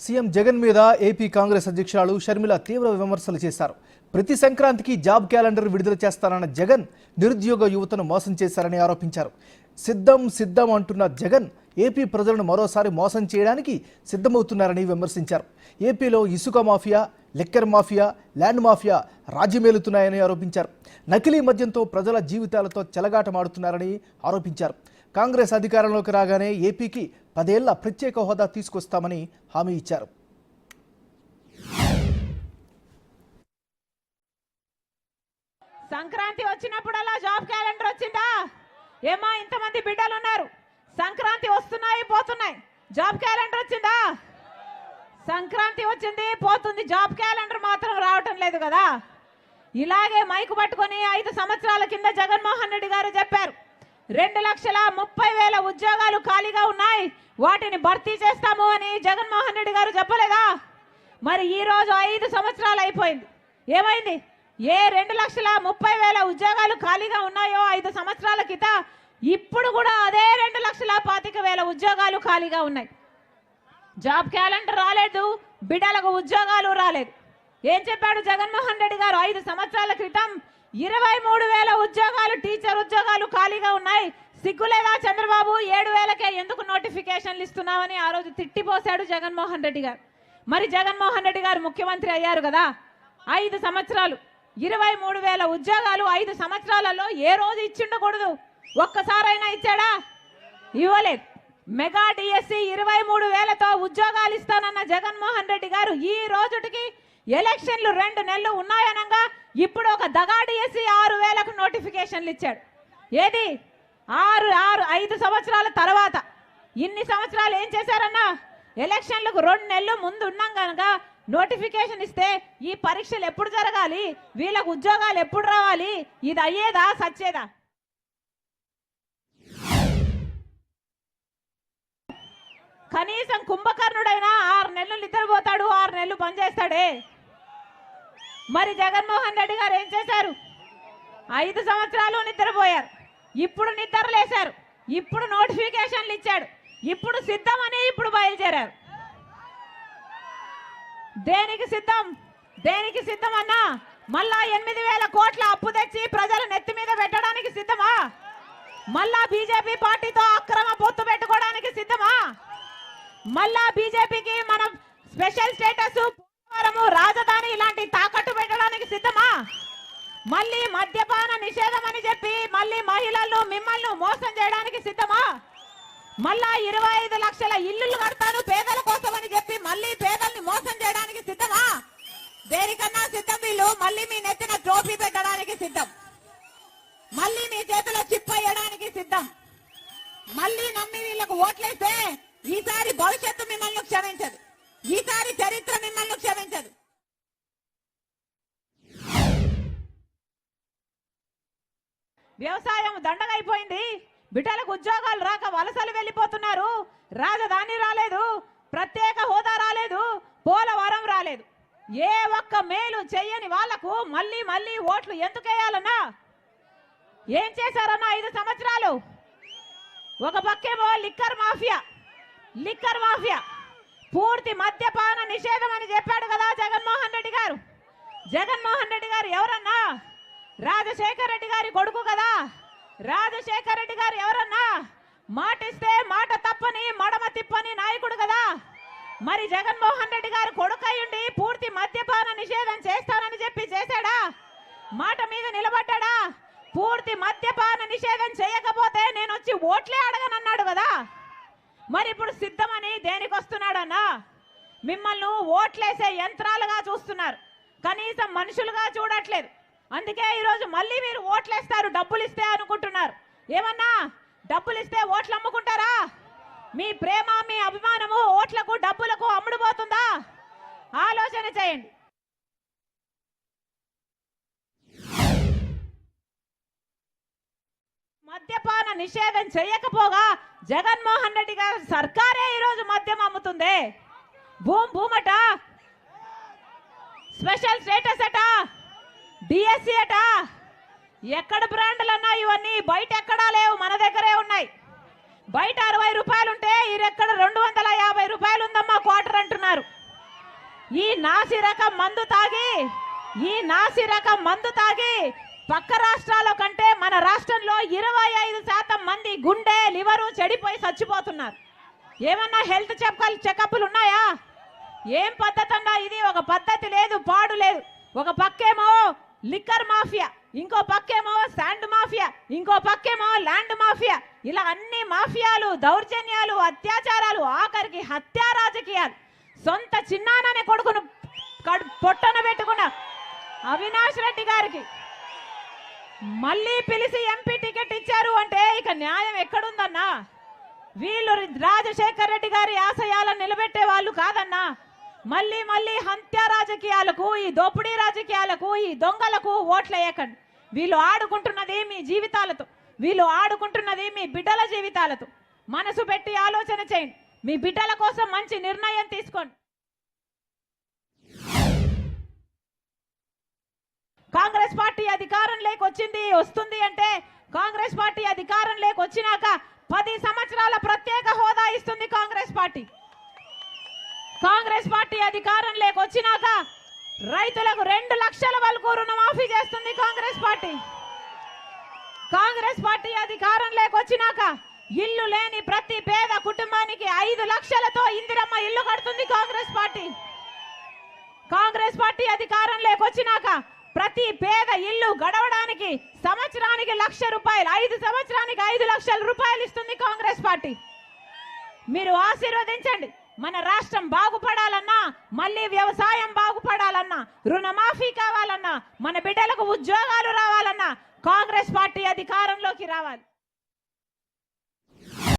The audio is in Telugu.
సీఎం జగన్ మీద ఏపీ కాంగ్రెస్ అధ్యక్షురాలు షర్మిల తీవ్ర విమర్శలు చేశారు. ప్రతి సంక్రాంతికి జాబ్ క్యాలెండర్ విడుదల చేస్తానన్న జగన్ నిరుద్యోగ యువతను మోసం చేశారని ఆరోపించారు. సిద్ధం సిద్ధం అంటున్న జగన్ ఏపీ ప్రజలను మరోసారి మోసం చేయడానికి సిద్ధమవుతున్నారని విమర్శించారు. ఏపీలో ఇసుక mafia liquor mafia land mafia రాజ్యమేలుతున్నాయని ఆరోపించారు. నకిలీ మద్యంతో ప్రజల జీవితాలతో చెలగాటమాడుతున్నారని ఆరోపించారు. కాంగ్రెస్ అధికారంలోకి రాగానే ఏపీకి పదేళ్ళ ప్రత్యేక హోదా తీసుకొస్తామని హామీ ఇచ్చారు. సంక్రాంతి వచ్చినప్పుడల్లా జాబ్ క్యాలెండర్ వచ్చిందా? ఏమా ఇంతమంది బిడ్డలు ఉన్నారు సంక్రాంతి వస్తున్నాయి పోతున్నాయి. జాబ్ క్యాలెండర్ వచ్చిందా? సంక్రాంతి వచ్చింది పోతుంది. జాబ్ క్యాలెండర్ మాత్రం రావటం లేదు కదా. ఇలాగే మైకు పట్టుకొని ఐదు సంవత్సరాల కింద జగన్మోహన్ రెడ్డి గారు చెప్పారు. రెండు లక్షల ముప్పై వేల ఉద్యోగాలు ఖాళీగా ఉన్నాయి. వాటిని భర్తీ చేస్తాము అని జగన్మోహన్ రెడ్డి గారు చెప్పలేదా? మరి ఈ రోజు ఐదు సంవత్సరాలు అయిపోయింది. ఏమైంది? ఏ రెండు లక్షల ముప్పై వేల ఉద్యోగాలు ఖాళీగా ఉన్నాయో ఐదు సంవత్సరాల క్రితం ఇప్పుడు కూడా అదే రెండు లక్షల పాతిక వేల ఉద్యోగాలు ఖాళీగా ఉన్నాయి. జాబ్ క్యాలెండర్ రాలేదు బిడ్డలకు ఉద్యోగాలు రాలేదు. ఏం చెప్పాడు జగన్మోహన్ రెడ్డి గారు? ఐదు సంవత్సరాల క్రితం ఇరవై మూడు వేల ఉద్యోగాలు టీచర్ ఉద్యోగాలు ఖాళీగా ఉన్నాయి. సిగ్గులేదా చంద్రబాబు? ఏడు వేలకే ఎందుకు నోటిఫికేషన్లు ఇస్తున్నామని ఆ రోజు తిట్టిపోశాడు జగన్మోహన్ రెడ్డి గారు. మరి జగన్మోహన్ రెడ్డి గారు ముఖ్యమంత్రి అయ్యారు కదా? ఐదు సంవత్సరాలు. ఇరవై మూడు వేల ఉద్యోగాలు ఐదు సంవత్సరాలలో ఏ రోజు ఇచ్చిండకూడదు? ఒక్కసారైనా ఇచ్చాడా? ఇవ్వలేదు. మెగా డిఎస్సి ఇరవై మూడు వేలతో ఉద్యోగాలు ఇస్తానన్న జగన్మోహన్ రెడ్డి గారు ఈ రోజుటికి ఎలక్షన్లు రెండు నెలలు ఉన్నాయనగా ఇప్పుడు ఒక దగాడు వేసి ఆరు వేలకు నోటిఫికేషన్లు ఇచ్చాడు. ఏది? ఆరు ఆరు ఐదు సంవత్సరాల తర్వాత. ఇన్ని సంవత్సరాలు ఏం చేశారన్నా? ఎలక్షన్లకు రెండు నెలలు ముందు ఉన్నాం కనుక నోటిఫికేషన్ ఇస్తే ఈ పరీక్షలు ఎప్పుడు జరగాలి? వీళ్ళకు ఉద్యోగాలు ఎప్పుడు రావాలి? ఇది అయ్యేదా సచ్చేదా? కనీసం కుంభకర్ణుడైనా ఆరు నెలలు నిద్రపోతాడు ఆరు నెలలు పనిచేస్తాడే. మరి జగన్మోహన్ రెడ్డి గారు ఏం చేశారు? ఐదు సంవత్సరాలు నిద్రపోయారు. ఇప్పుడు నిద్రలేశారు. ఇప్పుడు నోటిఫికేషన్లు ఇచ్చాడు. ఇప్పుడు సిద్ధమని ఇప్పుడు బయలుదేరారు. దేనికి సిద్ధం? దేనికి సిద్ధం అన్నా? మళ్ళా ఎనిమిది వేల కోట్ల అప్పు తెచ్చి ప్రజల నెత్తి మీద పెట్టడానికి సిద్ధమా? మళ్ళా బీజేపీ పార్టీతో అక్రమ పొత్తు పెట్టుకోవడానికి సిద్ధమా? మళ్ళా బీజేపీకి మనం స్పెషల్ స్టేటస్ పోలవరము రాజధాని ఇలాంటి తాకట్టు పెట్టడానికి సిద్ధమా? మళ్ళీ మద్యపాన నిషేధం అని చెప్పి మళ్ళీ మహిళలు మిమ్మల్ని మోసం చేయడానికి సిద్ధమా? మళ్ళా ఇరవై ఐదు లక్షల ఇల్లులు కడతాను పేదల కోసం అని చెప్పి మళ్ళీ పేదల్ని మోసం చేయడానికి సిద్ధమా? దేనికన్నా సిద్ధం వీళ్ళు మళ్ళీ మీ నెత్తిన ట్రోఫీ పెట్టడానికి సిద్ధం. మళ్ళీ మీ చేతిలో చిప్ వేయడానికి సిద్ధం. మళ్ళీ నమ్మి వీళ్ళకు ఓట్లేస్తే ఈసారి భవిష్యత్తు మిమ్మల్ని క్షమించదు ఈసారి చరిత్ర మిమ్మల్ని క్షమించదు వ్యవసాయం దండగైపోయింది. బిడ్డలకు ఉద్యోగాలు రాక వలసలు వెళ్ళిపోతున్నారు. రాజధాని రాలేదు. ప్రత్యేక హోదా రాలేదు. పోలవరం రాలేదు. ఏ ఒక్క మేలు చెయ్యని వాళ్ళకు మళ్ళీ మళ్ళీ ఓట్లు ఎందుకు వేయాలన్నా ఏం చేశారన్నా ఐదు సంవత్సరాలు? ఒక పక్కేమో లిక్కర్ మాఫియా. Liquor mafia. పూర్తి మద్యపాన నిషేధం అని చెప్పాడు కదా జగన్మోహన్ రెడ్డి గారు. జగన్మోహన్ రెడ్డి గారు ఎవరన్నా? రాజశేఖర్ రెడ్డి గారి కొడుకు కదా. రాజశేఖర్ రెడ్డి గారు ఎవరన్నా? మాటిస్తే మాట తప్పని మడమ తిప్పని నాయకుడు కదా. మరి జగన్మోహన్ రెడ్డి గారు కొడుకయ్యుండి పూర్తి మద్యపాన నిషేధం చేస్తానని చెప్పి చేశాడా? మాట మీద నిలబడ్డాడా? పూర్తి మద్యపాన నిషేధం చేయకపోతే నేను వచ్చి ఓట్లే అడగనన్నాడు కదా. మరి ఇప్పుడు సిద్ధమని దేనికి వస్తున్నాడన్నా మిమ్మల్ని ఓట్లేసే యంత్రాలుగా చూస్తున్నారు. కనీసం మనుషులుగా చూడట్లేదు. అందుకే ఈరోజు మళ్ళీ మీరు ఓట్లేస్తారు డబ్బులు ఇస్తే అనుకుంటున్నారు. ఏమన్నా? డబ్బులు ఇస్తే ఓట్లు అమ్ముకుంటారా మీ ప్రేమ మీ అభిమానము ఓట్లకు డబ్బులకు అమ్ముడుపోతుందా? ఆలోచన చేయండి. మద్యపాన నిషేధం చేయకపోగా జగన్మోహన్ రెడ్డి గారి సర్కారే ఈరోజు మద్యం అమ్ముతుంది? భూమ్ భూమట? స్పెషల్ స్టేటస్ అట? డిఎస్సి అట ఎక్కడ బ్రాండ్లు అన్నా ఇవన్నీ? బయట ఎక్కడా లేవు మన దగ్గరే ఉన్నాయి. బయట అరవై రూపాయలు ఉంటే ఈరెక్కడ రెండు వందల యాభై రూపాయలు ఉందమ్మా క్వార్టర్ అంటున్నారు. ఈ నాసి రకం మందు తాగి ఈ నాసి రకం మందు తాగి పక్క రాష్ట్రాల కంటే మన రాష్ట్రంలో ఇరవై ఐదు శాతం మంది గుండె లివరు చెడిపోయి చచ్చిపోతున్నారు. ఏమన్నా హెల్త్ చెకప్ చెకప్లు ఉన్నాయా? ఏం పద్ధతి అన్నా ఇది? ఒక పద్ధతి లేదు పాడు లేదు. ఒక పక్కేమో లిక్కర్ మాఫియా ఇంకో పక్కేమో శాండ్ మాఫియా ఇంకో పక్కేమో ల్యాండ్ మాఫియా ఇలా అన్ని మాఫియాలు దౌర్జన్యాలు అత్యాచారాలు ఆఖరికి హత్యా రాజకీయాలు. సొంత చిన్నాననే కొడుకును కడు- పొట్టన పెట్టుకున్న అవినాష్ రెడ్డి గారికి మళ్ళీ పిలిచి ఎంపీ టికెట్ ఇచ్చారు అంటే ఇక న్యాయం ఎక్కడుందన్నా? వీళ్ళు రాజశేఖర్ రెడ్డి గారి ఆశయాలను నిలబెట్టే వాళ్ళు కాదన్నా? మళ్ళీ మళ్ళీ హంత్య రాజకీయాలకు ఈ దోపిడీ రాజకీయాలకు ఈ దొంగలకు ఓట్లేయకండి వీళ్ళు ఆడుకుంటున్నది మీ జీవితాలతో. వీళ్ళు ఆడుకుంటున్నది మీ బిడ్డల జీవితాలతో. మనసు పెట్టి ఆలోచన చేయండి. మీ బిడ్డల కోసం మంచి నిర్ణయం తీసుకోండి. కాంగ్రెస్ పార్టీ అధికారం లేకొచ్చింది వస్తుంది అంటే కాంగ్రెస్ పార్టీ అధికారం లేకొచ్చినాక పది సంవత్సరాల ప్రత్యేక హోదా ఇస్తుంది కాంగ్రెస్ పార్టీ. కాంగ్రెస్ పార్టీ అధికారం లేకొచ్చినాక రైతులకు రెండు లక్షల వరకు రుణమాఫీ చేస్తుంది కాంగ్రెస్ పార్టీ. కాంగ్రెస్ పార్టీ అధికారం లేకొచ్చినాక ఇల్లు లేని ప్రతి పేద కుటుంబానికి ఐదు లక్షలతో ఇందిరమ్మ ఇల్లు కడుతుంది కాంగ్రెస్ పార్టీ. కాంగ్రెస్ పార్టీ అధికారం లేకొచ్చినాక ప్రతి పేద ఇల్లు గడవడానికి సంవత్సరానికి లక్ష రూపాయలు ఐదు సంవత్సరానికి ఐదు లక్షల రూపాయలు ఇస్తుంది కాంగ్రెస్ పార్టీ. మీరు ఆశీర్వదించండి. మన రాష్ట్రం బాగుపడాలన్నా మళ్ళీ వ్యవసాయం బాగుపడాలన్నా రుణమాఫీ కావాలన్నా మన బిడ్డలకు ఉద్యోగాలు రావాలన్నా కాంగ్రెస్ పార్టీ అధికారంలోకి రావాలి.